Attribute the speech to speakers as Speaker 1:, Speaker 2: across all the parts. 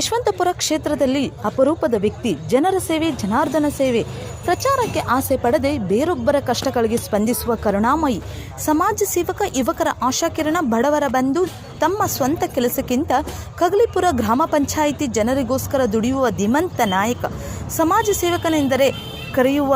Speaker 1: ಯಶವಂತಪುರ ಕ್ಷೇತ್ರದಲ್ಲಿ ಅಪರೂಪದ ವ್ಯಕ್ತಿ, ಜನರ ಸೇವೆ, ಜನಾರ್ದನ ಸೇವೆ. ಪ್ರಚಾರಕ್ಕೆ ಆಸೆ ಪಡದೆ ಬೇರೊಬ್ಬರ ಕಷ್ಟಗಳಿಗೆ ಸ್ಪಂದಿಸುವ ಕರುಣಾಮಯಿ. ಸಮಾಜ ಸೇವಕ, ಯುವಕರ ಆಶಾಕಿರಣ, ಬಡವರ ಬಂದು ತಮ್ಮ ಸ್ವಂತ ಕೆಲಸಕ್ಕಿಂತ ಕಗಲಿಪುರ ಗ್ರಾಮ ಪಂಚಾಯಿತಿ ಜನರಿಗೋಸ್ಕರ ದುಡಿಯುವ ಧಿಮಂತ ನಾಯಕ. ಸಮಾಜ ಸೇವಕನೆಂದರೆ ಕರೆಯುವ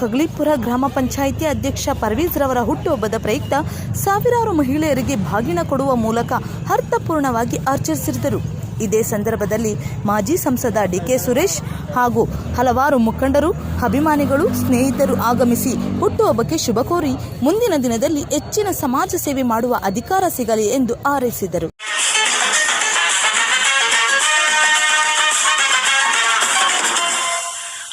Speaker 1: ಕಗ್ಲಿಪುರ ಗ್ರಾಮ ಪಂಚಾಯಿತಿ ಅಧ್ಯಕ್ಷ ಪರ್ವೀಜ್ ರವರ ಹುಟ್ಟುಹಬ್ಬದ ಪ್ರಯುಕ್ತ ಸಾವಿರಾರು ಮಹಿಳೆಯರಿಗೆ ಬಾಗಿನ ಕೊಡುವ ಮೂಲಕ ಅರ್ಥಪೂರ್ಣವಾಗಿ ಆಚರಿಸಿದರು. ಇದೇ ಸಂದರ್ಭದಲ್ಲಿ ಮಾಜಿ ಸಂಸದ ಡಿಕೆ ಸುರೇಶ್ ಹಾಗೂ ಹಲವಾರು ಮುಖಂಡರು, ಅಭಿಮಾನಿಗಳು, ಸ್ನೇಹಿತರು ಆಗಮಿಸಿ ಹುಟ್ಟುಹಬ್ಬಕ್ಕೆ ಶುಭ ಕೋರಿ ಮುಂದಿನ ದಿನದಲ್ಲಿ ಹೆಚ್ಚಿನ ಸಮಾಜ ಸೇವೆ ಮಾಡುವ ಅಧಿಕಾರ ಸಿಗಲಿ ಎಂದು ಹಾರೈಸಿದರು.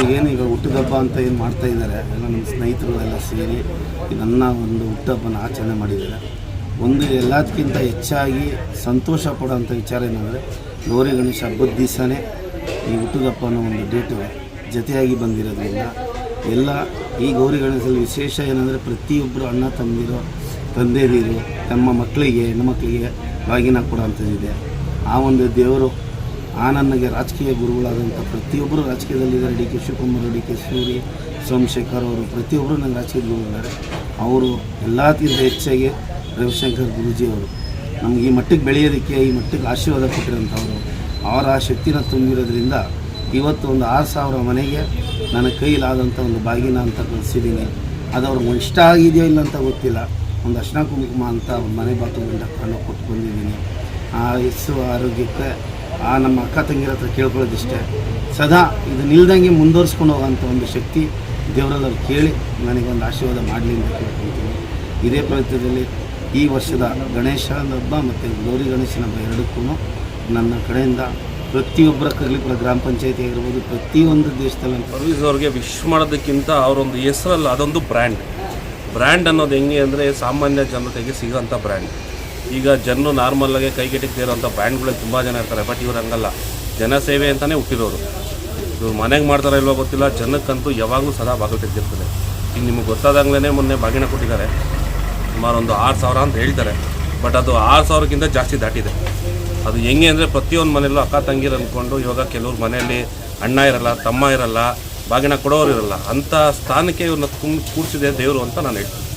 Speaker 2: ಏನು ಈಗ ಹುಟ್ಟಿದಬ್ಬ ಅಂತ ಏನು ಮಾಡ್ತಾ ಇದ್ದಾರೆ? ಎಲ್ಲ ನಮ್ಮ ಸ್ನೇಹಿತರು ಎಲ್ಲ ಸೇರಿ ನನ್ನ ಒಂದು ಹುಟ್ಟುಹಬ್ಬನ ಆಚರಣೆ ಮಾಡಿದ್ದಾರೆ. ಒಂದು ಎಲ್ಲದಕ್ಕಿಂತ ಹೆಚ್ಚಾಗಿ ಸಂತೋಷ ಪಡೋಂಥ ವಿಚಾರ ಏನಂದರೆ, ಗೌರಿ ಗಣೇಶ ಹಬ್ಬದ ದಿವಸನೇ ಈ ಹುಟ್ಟುಹಬ್ಬ ಅನ್ನೋ ಒಂದು ಡೇಟು ಜೊತೆಯಾಗಿ ಬಂದಿರೋದ್ರಿಂದ ಎಲ್ಲ ಈ ಗೌರಿ ಗಣೇಶದಲ್ಲಿ ವಿಶೇಷ ಏನಂದರೆ ಪ್ರತಿಯೊಬ್ಬರು ಅಣ್ಣ ತಂದಿರೋ ತಂದೆದಿರು ತಮ್ಮ ಮಕ್ಕಳಿಗೆ ಹೆಣ್ಮಕ್ಳಿಗೆ ಬಾಗಿನ ಕೊಡೋಂಥದ್ದಿದೆ ಆ ಒಂದು ದೇವರು ಆ ನನಗೆ ರಾಜಕೀಯ ಗುರುಗಳಾದಂಥ ಪ್ರತಿಯೊಬ್ಬರು ರಾಜಕೀಯದಲ್ಲಿದ್ದಾರೆ. D K Shivakumar, D K Suri, Somashekar ಅವರು ಪ್ರತಿಯೊಬ್ಬರು ನನಗೆ ರಾಜಕೀಯ ಗುರುಗಳಿದ್ದಾರೆ ಅವರು ಎಲ್ಲಕ್ಕಿಂತ ಹೆಚ್ಚಾಗಿ ರವಿಶಂಕರ್ ಗುರೂಜಿ ಅವರು. ನಮ್ಗೆ ಈ ಮಟ್ಟಕ್ಕೆ ಬೆಳೆಯೋದಕ್ಕೆ, ಈ ಮಟ್ಟಕ್ಕೆ ಆಶೀರ್ವಾದ ಕೊಟ್ಟಿರೋಂಥವ್ರು ಅವರ ಆ ಶಕ್ತಿನ ತುಂಬಿರೋದ್ರಿಂದ ಇವತ್ತು ಒಂದು ಆರು ಸಾವಿರ ಮನೆಗೆ ನನ್ನ ಕೈಲಾದಂಥ ಒಂದು ಬಾಗಿನ ಅಂತ ಕಳಿಸಿದ್ದೀನಿ. ಅದು ಅವ್ರಿಗೆ ಇಷ್ಟ ಆಗಿದೆಯೋ ಇಲ್ಲ ಅಂತ ಗೊತ್ತಿಲ್ಲ. ಒಂದು ಅರ್ಶನ ಕುಂಕುಮ ಅಂತ ಒಂದು ಮನೆ ಬಾತು ಕಣ್ಣು ಕೊಟ್ಟು ಬಂದಿದ್ದೀನಿ ಆ ಹೆಸರು ಆರೋಗ್ಯಕ್ಕೆ ಆ ನಮ್ಮ ಅಕ್ಕ ತಂಗಿರ ಹತ್ರ ಕೇಳ್ಕೊಳ್ಳೋದಿಷ್ಟೇ ಸದಾ ಇದು ನಿಲ್ದಂಗೆ ಮುಂದುವರ್ಸ್ಕೊಂಡು ಹೋಗೋಂಥ ಒಂದು ಶಕ್ತಿ ದೇವರಲ್ಲಿ ಕೇಳಿ ನನಗೊಂದು ಆಶೀರ್ವಾದ ಮಾಡಲಿ ಅಂತ ಕೇಳ್ಕೊಳ್ತೀನಿ. ಇದೇ ಪ್ರಯತ್ನದಲ್ಲಿ ಈ ವರ್ಷದ ಗಣೇಶನ ಹಬ್ಬ ಮತ್ತು ಗೌರಿ ಗಣೇಶನ ಹಬ್ಬ ಎರಡಕ್ಕೂ ನನ್ನ ಕಡೆಯಿಂದ ಪ್ರತಿಯೊಬ್ಬರ ಕಗ್ಲಿಪುರ ಗ್ರಾಮ ಪಂಚಾಯತಿ ಆಗಿರ್ಬೋದು, ಪ್ರತಿಯೊಂದು ದೇಶದಲ್ಲಿ
Speaker 3: ಸರ್ವಿಸ್ ಅವ್ರಿಗೆ ವಿಶ್ ಮಾಡೋದಕ್ಕಿಂತ ಅವರೊಂದು ಹೆಸರಲ್ಲ, ಅದೊಂದು ಬ್ರ್ಯಾಂಡ್ ಬ್ರ್ಯಾಂಡ್ ಅನ್ನೋದು ಹೆಂಗೆ ಅಂದರೆ ಸಾಮಾನ್ಯ ಜನತೆಗೆ ಸಿಗೋಂಥ ಬ್ರ್ಯಾಂಡ್ ಈಗ ಜನರು ನಾರ್ಮಲ್ಲಾಗಿ ಕೈಗೆಟಿಕ್ದೇ ಇರೋಂಥ ಬ್ರ್ಯಾಂಡ್ಗಳಲ್ಲಿ ತುಂಬ ಜನ ಇರ್ತಾರೆ ಬಟ್ ಇವ್ರು ಹಂಗಲ್ಲ. ಜನಸೇವೆ ಅಂತಲೇ ಹುಟ್ಟಿರೋರು. ಇವ್ರು ಮನೆಗೆ ಮಾಡ್ತಾರೋ ಇಲ್ವೋ ಗೊತ್ತಿಲ್ಲ, ಜನಕ್ಕಂತೂ ಯಾವಾಗಲೂ ಸದಾ ಬಾಗಿಲು ತೆಗೆದಿರ್ತದೆ. ಈಗ ನಿಮಗೆ ಗೊತ್ತಾದಂಗ್ಲೇ ಮೊನ್ನೆ ಬಾಗಿನ ಕೊಟ್ಟಿದ್ದಾರೆ. ಸುಮಾರು ಒಂದು ಆರು ಸಾವಿರ ಅಂತ ಹೇಳ್ತಾರೆ ಬಟ್ ಅದು ಆರು ಸಾವಿರಕ್ಕಿಂತ ಜಾಸ್ತಿ ದಾಟಿದೆ. ಅದು ಹೆಂಗೆ ಅಂದರೆ ಪ್ರತಿಯೊಂದು ಮನೆಯಲ್ಲೂ ಅಕ್ಕ ತಂಗಿರು ಅಂದ್ಕೊಂಡು ಇವಾಗ ಕೆಲವ್ರ ಮನೆಯಲ್ಲಿ ಅಣ್ಣ ಇರಲ್ಲ, ತಮ್ಮ ಇರಲ್ಲ ಬಾಗಿನ ಕೊಡೋರು ಇರಲ್ಲ. ಅಂಥ ಸ್ಥಾನಕ್ಕೆ ಇವ್ರನ್ನ ತುಂಬ ಕೂಡಿಸಿದೆ ದೇವರು ಅಂತ ನಾನು ಹೇಳ್ತೀನಿ.